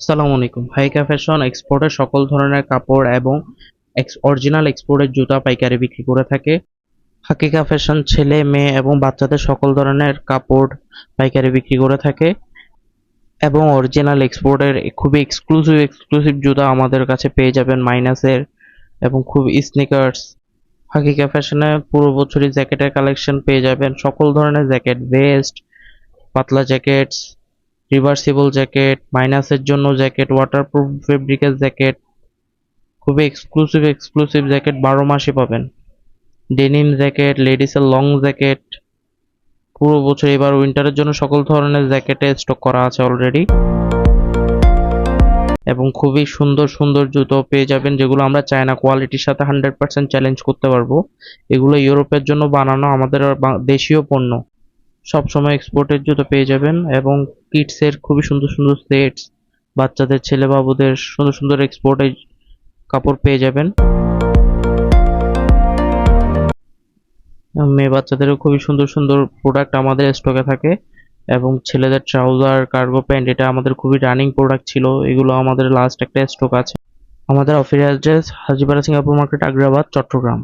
আসসালামু আলাইকুম। হাইকা ফ্যাশন এক্সপোর্টের সকল ধরনের কাপড় এবং অরিজিনাল এক্সপোর্টের জুতা পাইকারি বিক্রি করে থাকে। হাকিকা ফ্যাশন ছেলে, মেয়ে এবং বাচ্চাদের সকল ধরনের কাপড় পাইকারি বিক্রি করে থাকে এবং অরিজিনাল এক্সপোর্টের খুবই এক্সক্লুসিভ এক্সক্লুসিভ জুতা আমাদের কাছে পেয়ে যাবেন মাইনাসের এবং খুব স্নিকার্স হাকিকা ফ্যাশনে পুরো বছরই জ্যাকেটের কালেকশন পেয়ে যাবেন। সকল ধরনের জ্যাকেট ভেস্ট পাতলা জ্যাকেটস রিভার্সিবল জ্যাকেট মাইনাসের জন্য জ্যাকেট ওয়াটারপ্রুফ ফেব্রিকের জ্যাকেট খুবই এক্সক্লুসিভ এক্সক্লুসিভ জ্যাকেট বারো মাসে পাবেন। ডেনিম জ্যাকেট লেডিসের লং জ্যাকেট পুরো বছর এবার উইন্টারের জন্য সকল ধরনের জ্যাকেটে স্টক করা আছে অলরেডি এবং খুবই সুন্দর সুন্দর জুতো পেয়ে যাবেন, যেগুলো আমরা চায়না কোয়ালিটির সাথে হান্ড্রেড পার্সেন্ট চ্যালেঞ্জ করতে পারব। এগুলো ইউরোপের জন্য বানানো আমাদের দেশীয় পণ্য। সবসময় এক্সপোর্টের জুতো পেয়ে যাবেন এবং কিডসের খুবই সুন্দর সুন্দর সেটস বাচ্চাদের ছেলে বাবুদের সুন্দর সুন্দর এক্সপোর্টের কাপড় পেয়ে যাবেন। মেয়ে বাচ্চাদেরও খুবই সুন্দর সুন্দর প্রোডাক্ট আমাদের স্টকে থাকে এবং ছেলেদের ট্রাউজার কার্গো প্যান্ট এটা আমাদের খুবই রানিং প্রোডাক্ট ছিল, এগুলো আমাদের লাস্ট একটা স্টক আছে। আমাদের office address Hajipara, Singapore market Agrabad, Chattogram.